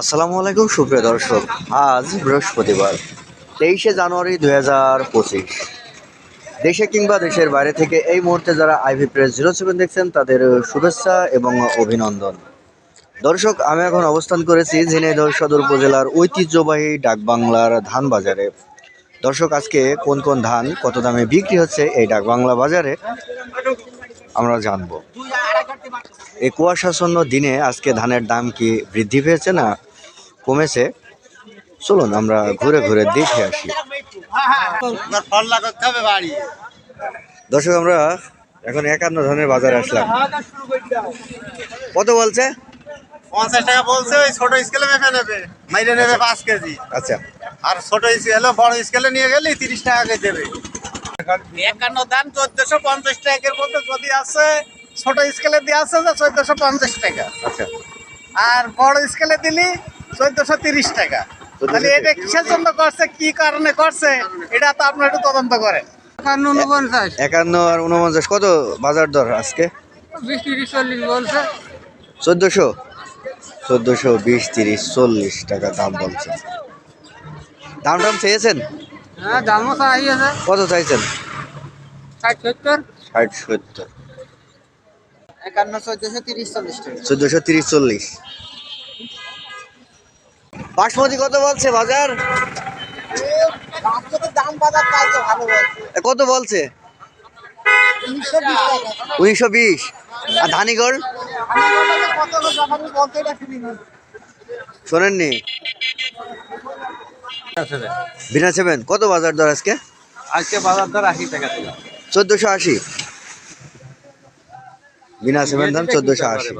আসসালামু আলাইকুম, সুপ্রিয় দর্শক। আজ বৃহস্পতিবার, তেইশে জানুয়ারি দুই হাজার পঁচিশ। দেশে কিংবা দেশের বাইরে থেকে এই মুহূর্তে যারা আইভি প্রেস জিরো সেভেন দেখছেন, তাদের শুভেচ্ছা এবং অভিনন্দন। দর্শক, আমি এখন অবস্থান করেছি ঝিনাইদহ সদর উপজেলার ঐতিহ্যবাহী ডাকবাংলার ধান বাজারে। দর্শক, আজকে কোন কোন ধান কত দামে বিক্রি হচ্ছে এই ডাকবাংলা বাজারে, আমরা জানব। এই কুয়াশাচ্ছন্ন দিনে আজকে ধানের দাম কি বৃদ্ধি পেয়েছে না কমেছে। চলুন আমরা ঘুরে ঘুরে দেখে আসি। দর্শক আমরা এখন একান্ন ধরনের বাজারে আসলাম। কত বলছে? পঞ্চাশ টাকা বলছে ওই ছোট স্কেলে মেপে নেবে। মাইরে নেবে পাঁচ কেজি। আচ্ছা। আর ছোট স্কেলে বড় স্কেলে নিয়ে গেলে তিরিশ টাকা দেবে। একান্ন চোদ্দশো পঞ্চাশ টাকার মধ্যে যদি আছে ছোট স্কেলে দিয়ে আছে যে চোদ্দশো পঞ্চাশ টাকা। আচ্ছা। আর বড় স্কেলে দিলি চোদ্দশো তিরিশ টাকা। তাহলে এটা কিসের জন্য করছে? কি কারণে করছে? এটা তো আপনার একটু তদন্ত করেন। একান্ন উনপঞ্চাশ একান্ন আর উনপঞ্চাশ কত বাজার দর আজকে? বিশ তিরিশ চল্লিশ বলছে। চোদ্দোশো? চোদ্দোশো বিশ তিরিশ চল্লিশ টাকা দাম বলছে। দাম টাম চেয়েছেন? হ্যাঁ দামও কত চাইছেন? ষাট সত্তর। ষাট সত্তর। একান্ন চোদ্দশো তিরিশ চল্লিশ টাকা। চোদ্দোশো তিরিশ চল্লিশ। বাসমতি কত বলছে বাজার? কত বলছে? উনিশশো বিশ। আর ধানিগড়? শোনেননি। বিনা সেভেন। কত বাজার দর আজকে? আজকে বাজার দর আশি টাকা চোদ্দোশো আশি। বিনা সেভেন দাম চোদ্দোশো আশি।